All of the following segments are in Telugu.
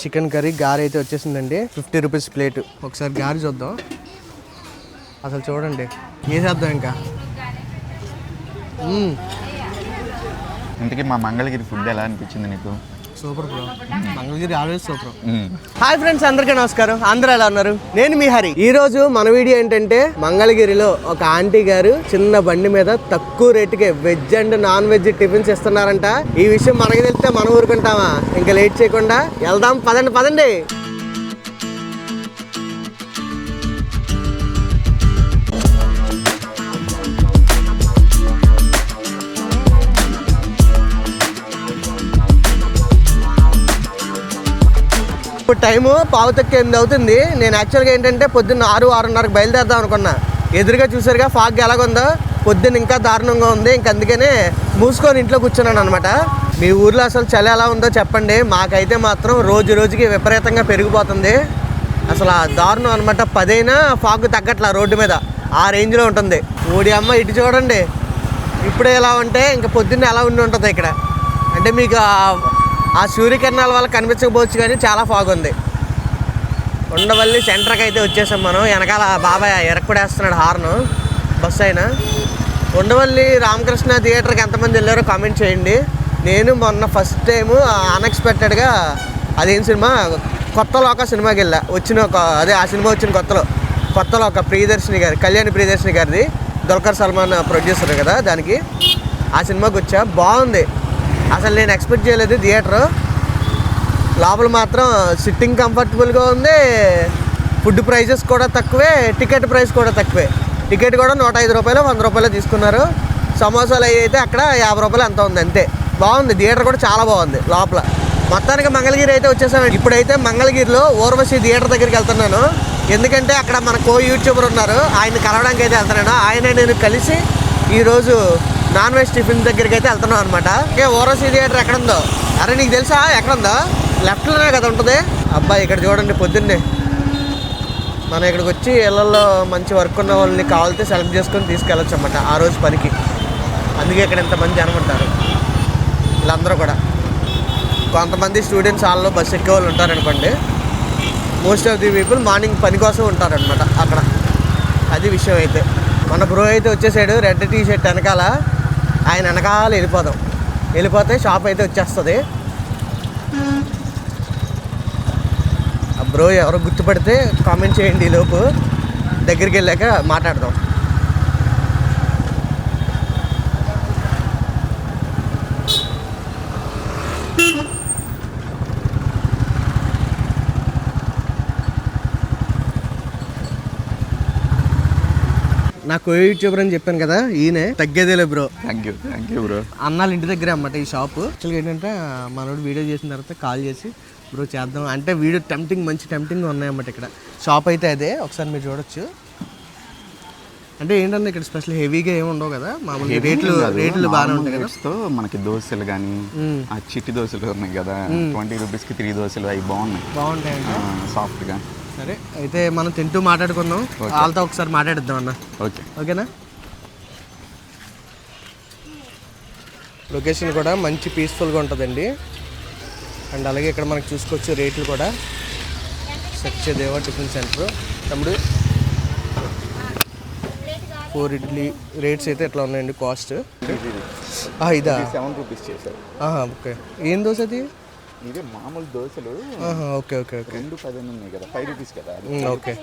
చికెన్ కర్రీ గారి అయితే వచ్చేసిందండి. Fifty rupees plate. ఒకసారి గారి చూద్దాం. అసలు చూడండి. వేసేద్దాం ఇంకా? ఇంతకీ మా మంగళగిరి ఫుడ్ ఎలా అనిపించింది నీకు? Super bro. Mangalagiri always super. Hi friends అందరికీ నమస్కారం. అందరూ ఎలా ఉన్నారు? నేను మీ హరి. ఈ రోజు మన వీడియో ఏంటంటే మంగళగిరిలో ఒక ఆంటీ గారు చిన్న బండి మీద తక్కువ రేటుకే veg and non veg tiffins ఇస్తున్నారంట. ఈ విషయం మనకి తెలిస్తే మనం ఊరుకుంటామా? ఇంకా లేట్ చేయకుండా వెళ్దాం పదండి పదండి. ఇప్పుడు టైము పావుతక్కి ఎనిమిది అవుతుంది. నేను యాక్చువల్గా ఏంటంటే పొద్దున్న ఆరు ఆరున్నరకు బయలుదేరదాం అనుకున్నా. ఎదురుగా చూసారుగా ఫాగ్ ఎలాగుందో. పొద్దున్న ఇంకా దారుణంగా ఉంది. ఇంక అందుకనే మూసుకొని ఇంట్లో కూర్చున్నాను అనమాట మీ ఊర్లో అసలు చలి ఎలా ఉందో చెప్పండి. మాకైతే మాత్రం రోజు రోజుకి విపరీతంగా పెరిగిపోతుంది. అసలు ఆ దారుణం అనమాట పదైనా ఫాగ్ తగ్గట్లా రోడ్డు మీద. ఆ రేంజ్లో ఉంటుంది. ఓడి అమ్మ ఇటు చూడండి. ఇప్పుడే ఎలా ఉంటే ఇంకా పొద్దున్న ఎలా ఉండి ఉంటుంది ఇక్కడ. అంటే మీకు ఆ- సూర్యకిరణాల వల్ల కనిపించకపోవచ్చు కానీ చాలా ఫాగ్ ఉంది ఉండవల్లి సెంటర్కి అయితే వచ్చేసాం మనం. వెనకాల బాబాయ్ ఎరక్కుడేస్తున్నాడు హార్న్. బస్సు అయినా. ఉండవల్లి రామకృష్ణ థియేటర్కి ఎంతమంది వెళ్ళారో కామెంట్ చేయండి. నేను మొన్న ఫస్ట్ టైము అన్ఎక్స్పెక్టెడ్గా అదేం సినిమా? కొత్తలో ఒక సినిమాకి వెళ్ళా. వచ్చిన ఒక అదే ఆ సినిమా వచ్చిన కొత్తలో. కొత్తలో ఒక ప్రియదర్శిని గారి కళ్యాణి ప్రియదర్శిని గారిది. దుల్కర్ సల్మాన్ ప్రొడ్యూసర్ కదా దానికి. ఆ సినిమాకి వచ్చా. బాగుంది. అసలు నేను ఎక్స్పెక్ట్ చేయలేదు థియేటర్ లోపల మాత్రం సిట్టింగ్ కంఫర్టబుల్గా ఉంది. ఫుడ్ ప్రైజెస్ కూడా తక్కువే టికెట్ ప్రైస్ కూడా తక్కువే. టికెట్ కూడా నూట ఐదు రూపాయలు వంద రూపాయలు తీసుకున్నారు. సమోసాలు అవి అయితే అక్కడ యాభై రూపాయలు ఎంత ఉంది అంతే. బాగుంది థియేటర్ కూడా చాలా బాగుంది లోపల. మొత్తానికి మంగళగిరి అయితే వచ్చేసాను ఇప్పుడైతే మంగళగిరిలో ఊర్వశి థియేటర్ దగ్గరికి వెళ్తున్నాను. ఎందుకంటే అక్కడ మన కో యూట్యూబర్ ఉన్నారు. ఆయన కలవడానికి అయితే వెళ్తున్నాను. ఆయన నేను కలిసి ఈరోజు నాన్ వెజ్ టిఫిన్ దగ్గరికి అయితే వెళ్తున్నాం అనమాట ఓకే ఓరోసీ థియేటర్ ఎక్కడ ఉందో అరే నీకు తెలుసా? ఎక్కడ ఉందో లెఫ్ట్లోనే కదా ఉంటుంది. అబ్బాయి ఇక్కడ చూడండి పొద్దున్నే. మనం ఇక్కడికి వచ్చి ఇళ్ళల్లో మంచి వర్క్ ఉన్న వాళ్ళని కావాలితే సెలెక్ట్ చేసుకొని తీసుకెళ్ళచ్చు అనమాట ఆ రోజు పనికి. అందుకే ఇక్కడ ఇంతమంది జనం ఉంటారు. వీళ్ళందరూ కూడా. కొంతమంది స్టూడెంట్స్ హాల్లో బస్సు ఎక్కే వాళ్ళు ఉంటారనుకోండి. Most of the people morning పని కోసం ఉంటారనమాట అక్కడ. అది విషయం అయితే. మన బ్రో అయితే వచ్చేసాడు రెడ్ టీ షర్ట్ వెనకాల. ఆయన వెనకాల వెళ్ళిపోదాం వెళ్ళిపోతే షాప్ అయితే వచ్చేస్తుంది. బ్రో ఎవరో గుర్తుపడితే కామెంట్ చేయండి ఈ లోపు. దగ్గరికి వెళ్ళాక మాట్లాడదాం. నాకు యూట్యూబర్ అని చెప్పాను కదా ఈయనే. తగ్గేదేలే bro. Thank you thank you bro అన్నాళ్ళ ఇంటి దగ్గరే అన్నమాట ఈ షాప్ యాక్చువల్గా ఏంటంటే మనోడు వీడియో చేసిన తర్వాత కాల్ చేసి బ్రో చేద్దాం. అంటే వీడియో టెంప్టింగ్ మంచి టెంప్టింగ్ ఉన్నాయన్నమాట ఇక్కడ. షాప్ అయితే అదే ఒకసారి మీరు చూడొచ్చు. అంటే ఏంటంటే ఇక్కడ స్పెషల్ హెవీగా ఏమి ఉండవు కదా మామూలుగా రేట్లు రేట్లు బాగానే ఉంటాయి కదా. మనకి దోశలు కానీ ఆ చిట్టి దోశలు ఉన్నాయి కదా ట్వంటీ రూపీస్కి త్రీ దోశలు అవి బాగున్నాయి. బాగుంటాయండి. సాఫ్ట్గా. సరే అయితే మనం తింటూ మాట్లాడుకుందాం. వాళ్ళతో ఒకసారి మాట్లాడిద్దాం అన్న. ఓకే. ఓకేనా? లొకేషన్ కూడా మంచి పీస్ఫుల్గా ఉంటుందండి. అండ్ అలాగే ఇక్కడ మనకి చూసుకోవచ్చు రేట్లు కూడా. Satyadeva tiffin center. తమ్ముడు ఫోర్ ఇడ్లీ రేట్స్ అయితే ఎట్లా ఉన్నాయండి కాస్ట్? ఇదా? సెవెన్ రూపీస్ చేశారు. ఓకే. ఏం దోశ అది? ఇదే మామూలు దోశలు. Okay okay okay. రెండు పదిహేను ఉన్నాయి కదా ఫైవ్ రూపీస్ కదా ఓకే.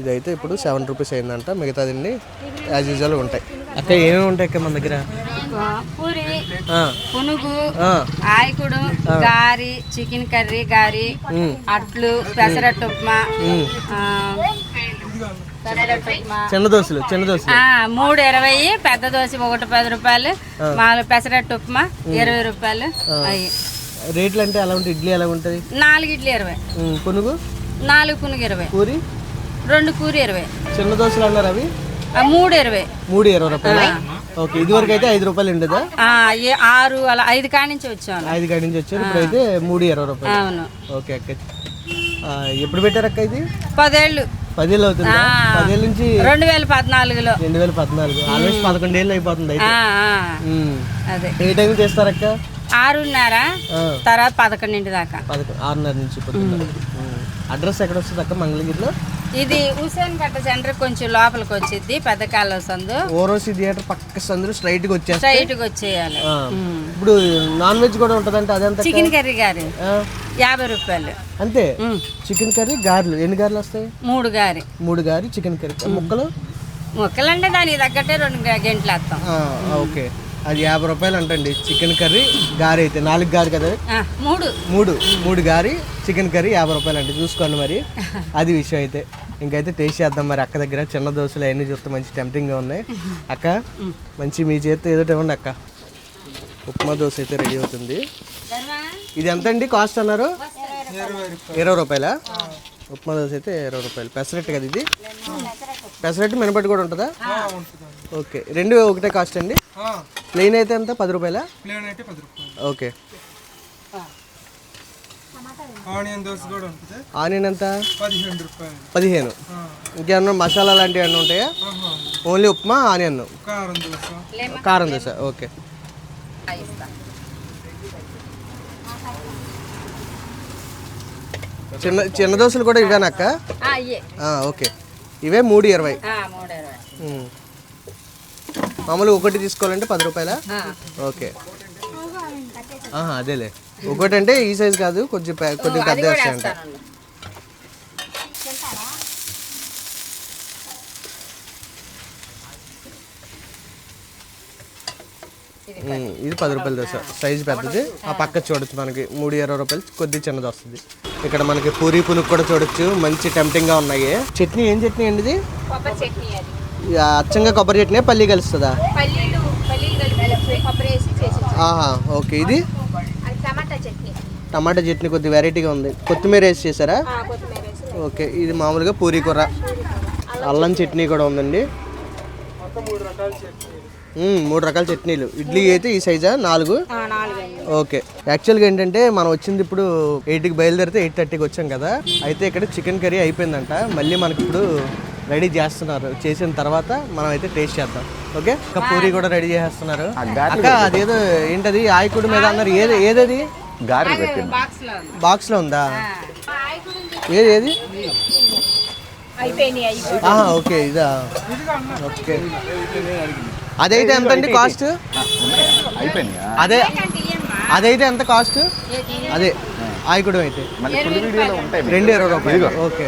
ఇదైతే ఇప్పుడు సెవెన్ రూపీస్ అయిందంట మిగతాదండి యాజ్ యూజువల్ ఉంటాయి. అక్క ఏమేమి ఉంటాయి అక్క మన దగ్గర? పూరి పునుగు ఆయకుడు గారి చికెన్ కర్రీ గారి అట్లు పెసరట్టు ఉప్మా చిన్న దోశలు చిన్న దోశలు. ఆ, మూడు ఇరవై పెద్ద దోశ ఒకటి పది రూపాయలు మామూలు పెసరట్టు ఉప్మా ఇరవై రూపాయలు అవి రేట్లు అంటే ఎలా ఉంటాయి ఇడ్లీ ఎలా ఉంటుంది? నాలుగు ఇడ్లీ ఇరవై. పునుగు? నాలుగు పునుగు ఇరవై. పూరి? రెండు పూరి ఇరవై. చిన్న దోశలు అన్నారు అవి? మూడు ఇరవై. మూడు ఇరవై రూపాయలు. ఓకే ఇదివరకు అయితే ఐదు రూపాయలు ఉండేదా? ఆరు అలా ఐదు కాడి నుంచి వచ్చాను ఐదు కాడి నుంచి వచ్చారు. ఇప్పుడు అయితే మూడు ఇరవై రూపాయలు. అవును. ఓకే అక్క. ఎప్పుడు పెట్టారు అక్క ఇది? పదేళ్ళు. పదేళ్ళు అవుతుందా. పదేళ్ళ నుంచి రెండు వేల పద్నాలుగులో. రెండు వేల పద్నాలుగు. ఆల్మోస్ట్ పదకొండేళ్ళు అయిపోతుంది అయితే. ఏ టైం చేస్తారక్క ఆరున్నర తర్వాత పదకొండింటి దాకా. ఆరున్నర నుంచి అడ్రస్ ఎక్కడ వస్తుంది అక్క? మంగళగిరిలో? ఇది హుసేన్ కట్ట సెంటర్ కొంచెం లోపలికి వచ్చింది పెద్ద కాలువ సందు. ఓరోసి థియేటర్ పక్క సందులో స్ట్రైట్గా వచ్చేస్తా స్ట్రైట్గా వచ్చేయాలి ఇప్పుడు నాన్ వెజ్ కూడా ఉంటుందంటే అదంతా చికెన్ కర్రీ గారి. యాభై రూపాయలు. అంతే. చికెన్ కర్రీ గారెలు. ఎన్ని గారెలు వస్తాయి? మూడు గారి మూడు గారి చికెన్ కర్రీ. ముక్కలు? ముక్కలంటే దానికి తగ్గట్టే రెండు గంటలు వేస్తాం. ఓకే. అది యాభై రూపాయలు అంటండి. చికెన్ కర్రీ గారి అయితే. నాలుగు గారి కదా? ఆ, మూడు. మూడు. మూడు గారి చికెన్ కర్రీ యాభై రూపాయలు అండి. చూసుకోండి మరి. అది విషయం అయితే. ఇంకైతే టేస్ట్ చేద్దాం మరి అక్క దగ్గర. చిన్న దోశలు అవన్నీ చూస్తే మంచి టెంప్టింగ్గా ఉన్నాయి. అక్క మంచి మీ చేతితో ఏదో ఇవ్వండి అక్క. ఉప్మా దోశ అయితే రెడీ అవుతుంది. ఇది ఎంత అండి కాస్ట్ అన్నారు? ఇరవై రూపాయల? ఉప్మా దోశ అయితే ఇరవై రూపాయలు. పెసరెట్ కదా ఇది? పెసరెట్ మినపట్టు కూడా ఉంటుందా? ఓకే. రెండు ఒకటే కాస్ట్ అండి? ప్లెయిన్ అయితే ఎంత? పది రూపాయల? ప్లేన్ అయితే పది రూపాయలు. ఓకే. ఆనియన్ దోశ కూడా ఉంటుంది. ఆనియన్ ఎంత? పదిహేను రూపాయలు. పదిహేను. ఇంకేమన్నా మసాలా లాంటివి ఏమన్నా ఉంటాయా? ఆహా. Only upma onion? కారం దోశ. కారం దోశ ఓకే. చిన్న చిన్న దోశలు కూడా ఆ, ఓకే. ఇవే మూడు ఇరవై. ఆ, మూడు ఇరవై. ఉమ్. మామూలుగా ఒకటి తీసుకోవాలంటే పది రూపాయలా. ఓకే. ఆహా, అదేలే. ఒకటి అంటే ఈ సైజ్ కాదు కొంచెం కొద్దిగా పెద్ద వస్తాయంట ఇది పది. రూపాయల దోశ. సైజు పెద్దది. ఆ పక్క చూడొచ్చు మనకి. మూడు ఇరవై రూపాయలు కొద్ది చిన్నది వస్తుంది. ఇక్కడ మనకి పూరి పులుకు కూడా చూడొచ్చు. మంచి టెంప్టింగ్గా ఉన్నాయి. చట్నీ ఏం చట్నీ అండి ఇది? అచ్చంగా కొబ్బరి చట్నీ పల్లి కలుస్తుందా? ఆహా ఓకే. ఇది? టమాటా చట్నీ. టమాటా చట్నీ కొద్ది వెరైటీగా ఉంది. కొత్తిమీర వేసి చేశారా? కొత్తిమీర వేసి ఓకే. ఇది మామూలుగా పూరి కూర. అల్లం చట్నీ. కూడా ఉందండి. మూడు రకాల చట్నీలు. ఇడ్లీ అయితే ఈ సైజా? నాలుగు? నాలుగు ఓకే. యాక్చువల్గా ఏంటంటే మనం వచ్చింది ఇప్పుడు ఎయిట్కి బయలుదేరితే ఎయిట్ థర్టీకి వచ్చాం కదా. అయితే ఇక్కడ చికెన్ కర్రీ అయిపోయిందంట. మళ్ళీ మనకి ఇప్పుడు రెడీ చేస్తున్నారు. చేసిన తర్వాత మనం అయితే టేస్ట్ చేద్దాం ఓకే ఇంకా పూరి కూడా రెడీ చేసేస్తున్నారు అక్క అదేదో ఏంటది? ఆయకుడు మీద అన్నారు. ఏది ఏదది? గారెలు పెట్టింది బాక్స్లో ఉంది. బాక్స్లో ఉందా? ఏది ఏది? ఓకే ఇదా. ఓకే. అదైతే ఎంత అండి కాస్ట్ అయిపోయింది అదే అదైతే ఎంత కాస్ట్ అదే. ఆయకుడు అయితే. రెండు ఇరవై రూపాయలు. ఓకే.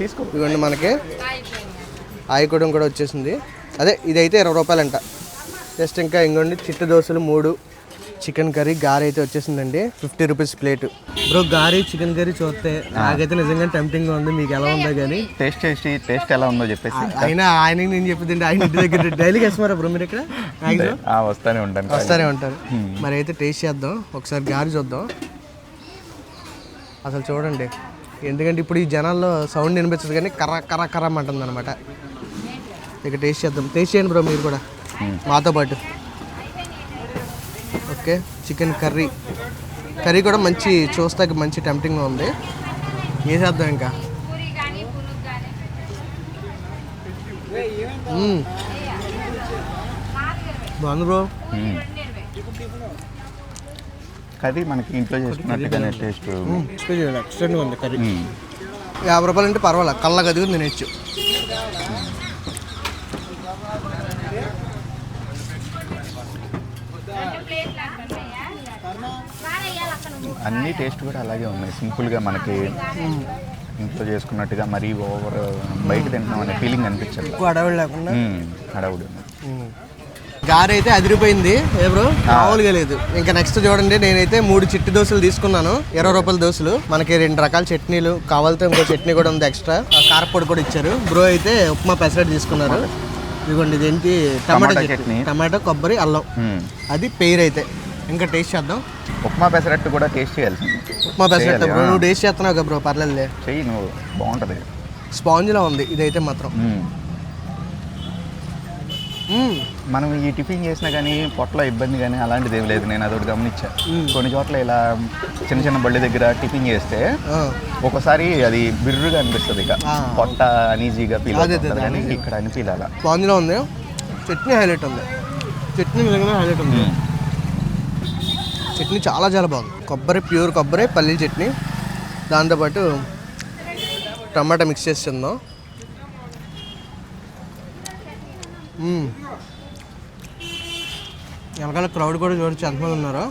తీసుకో. ఇదిగోండి మనకి. ఆయకుడం కూడా వచ్చేసింది. అదే ఇదైతే ఇరవై రూపాయలంట. జస్ట్ ఇంకా ఇంకోండి చిట్టు దోశలు మూడు చికెన్ కర్రీ గారి అయితే వచ్చేసిందండి. Fifty rupees plate. బ్రో గారి చికెన్ కర్రీ చూస్తే నాకైతే నిజంగా టెంప్టింగ్గా ఉంది. మీకు ఎలా ఉందో కానీ టేస్ట్ చేసి టేస్ట్ ఎలా ఉందో చెప్పేసి. అయినా ఆయనకి నేను చెప్పింది ఆయన ఇంటి దగ్గర డైలీకి వేస్తున్నారా బ్రో మీరు ఇక్కడ? వస్తానే ఉంటాను. వస్తానే ఉంటారు. మరి అయితే టేస్ట్ చేద్దాం. ఒకసారి గారి చూద్దాం. అసలు చూడండి. ఎందుకంటే ఇప్పుడు ఈ జనాల్లో సౌండ్ వినిపించదు కానీ కర్ర కర్ర కర్ర అంటుంది అనమాట. ఇక టేస్ట్ చేద్దాం. టేస్ట్ చేయండి బ్రో మీరు కూడా. మాతో పాటు. Okay chicken curry. కర్రీ కూడా మంచి చూస్తాకి మంచి టెంప్టింగ్గా ఉంది. వేసేద్దాం ఇంకా? బాగుంది బ్రో కర్రీ మనకి ఇంట్లో చేసుకున్నట్టుగానే టేస్ట్ ఎక్స్టెండ్ ఉంది. కర్రీ. యాభై రూపాయలు అంటే పర్వాలేదు కళ్ళ గదిగా తినచ్చు అన్ని టేస్ట్ కూడా అలాగే ఉన్నాయి. సింపుల్గా మనకి ఇంట్లో చేసుకున్నట్టుగా మరీ ఓవర్ బయట తింటున్నాం అనే ఫీలింగ్ అనిపించదు. ఎక్కువ అడవి లేకుండా. మ్మ్. హడావుడి మ్మ్. గారి అయితే అదిరిపోయింది. ఏ బ్రో? మామూలుగా లేదు. ఇంకా నెక్స్ట్ చూడండి నేనైతే మూడు చిట్టి దోశలు తీసుకున్నాను. ఇరవై రూపాయల దోశలు. మనకి రెండు రకాల చట్నీలు కావాలితే ఇంకో చట్నీ కూడా ఉంది ఎక్స్ట్రా కారపొడి కూడా ఇచ్చారు. బ్రో అయితే ఉప్మా పెసరెట్ తీసుకున్నారు. ఇదిగోండి ఇదేంటి? టమాటా టమాటా చట్నీ. టమాటో కొబ్బరి అల్లం. అది పెయిర్ అయితే. ఇంకా టేస్ట్ చేద్దాం. ఉప్మా పెసరట్టు కూడా టేస్ట్ చేయాల్సింది. ఉప్మా పెసరెట్ చేయాలి, బ్రో. నువ్వు టేస్ట్ చేస్తున్నావు కదా బ్రో పర్లేదులే. చెయ్యి నువ్వు. బాగుంటుంది. స్పాంజ్లా ఉంది ఇదైతే మాత్రం. మనం ఈ టిఫిన్ చేసినా కానీ పొట్టలో ఇబ్బంది కానీ అలాంటిది ఏం లేదు. నేను అదొకటి గమనించా. కొన్ని చోట్ల ఇలా చిన్న చిన్న బళ్ళ దగ్గర టిఫిన్ చేస్తే. ఒకసారి అది బిర్రుగా అనిపిస్తుంది ఇక. పొట్ట అనీజీగా ఫీల్ అవుతుంది కానీ ఇక్కడ అనిపించాలి అలా స్పాంజ్లో ఉంది. చట్నీ హైలైట్ ఉంది. చట్నీ నిజంగానే హైలైట్ ఉంది. చట్నీ చాలా చాలా బాగుంది. కొబ్బరి ప్యూర్ కొబ్బరి పల్లీల చట్నీ. దాంతోపాటు టమాటా మిక్స్ చేసి తిందాం. వెనకాల క్రౌడ్ కూడా చూడొచ్చు ఎంతమంది ఉన్నారో.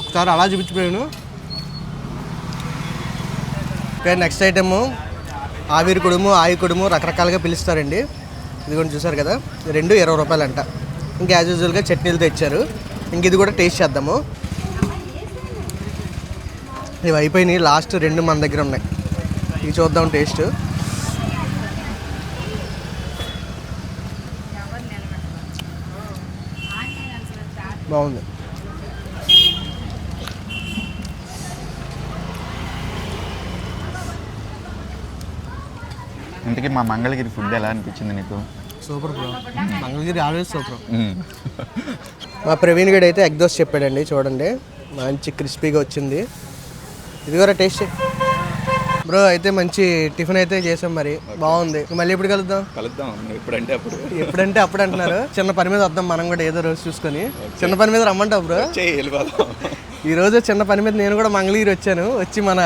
ఒకసారి అలా చూపించిపోయాను. ఓకే నెక్స్ట్ ఐటమ్ ఆవిరి కుడుము ఆయి కుడుము రకరకాలుగా పిలుస్తారండి. ఇది కూడా చూసారు కదా రెండు ఇరవై రూపాయలు అంట ఇంకా యాజ్ యూజువల్గా చట్నీలు తెచ్చారు. ఇంక ఇది కూడా టేస్ట్ చేద్దాము. ఇవి అయిపోయినాయి లాస్ట్ రెండు మన దగ్గర ఉన్నాయి. ఇవి చూద్దాం టేస్ట్ బాగుంది. ఇంతకీ మా మంగళగిరి ఫుడ్ ఎలా అనిపించింది నీకు? Super bro. Mangalagiri always super. మా ప్రవీణ్ గడ్ అయితే ఎగ్ దోశ చెప్పాడండి చూడండి. మంచి క్రిస్పీగా వచ్చింది. ఇది కూడా టేస్ట్ బ్రో అయితే మంచి టిఫిన్ అయితే చేసాం మరి. బాగుంది. మళ్ళీ ఎప్పుడు కలుద్దాం? కలుద్దాం. ఎప్పుడంటే అప్పుడు. ఎప్పుడంటే అప్పుడు అంటున్నారు. చిన్న పని మీద వద్దాం మనం కూడా ఏదో రోజు చూసుకొని. చిన్న పని మీద రమ్మంటావు బ్రో? ఈ రోజు చిన్న పని మీద నేను కూడా మంగళగిరి వచ్చాను. వచ్చి మన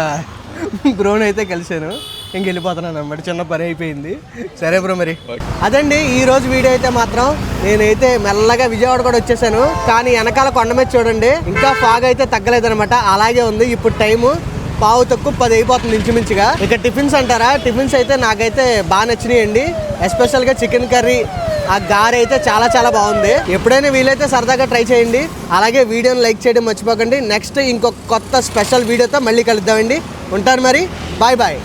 బ్రోని అయితే కలిశాను. ఇంక వెళ్ళిపోతున్నాను అన్నమాట. చిన్న పని అయిపోయింది. సరే బ్రో మరి. అదండి ఈ రోజు వీడియో అయితే మాత్రం. నేనైతే మెల్లగా విజయవాడ కూడా వచ్చేసాను. కానీ వెనకాల కొండ మీద చూడండి. ఇంకా ఫాగ్ అయితే తగ్గలేదన్నమాట. అలాగే ఉంది. ఇప్పుడు టైము పావు తక్కువ పది అయిపోతుంది ఇంచుమించుగా. ఇక టిఫిన్స్ అంటారా? టిఫిన్స్ అయితే నాకైతే బాగా నచ్చినాయండి. ఎస్పెషల్గా చికెన్ కర్రీ ఆ గారి అయితే చాలా చాలా బాగుంది. ఎప్పుడైనా వీలైతే సరదాగా ట్రై చేయండి. అలాగే వీడియోని లైక్ చేయడం మర్చిపోకండి. నెక్స్ట్ ఇంకొక కొత్త స్పెషల్ వీడియోతో మళ్ళీ కలుద్దామండి. ఉంటాను మరి. Bye bye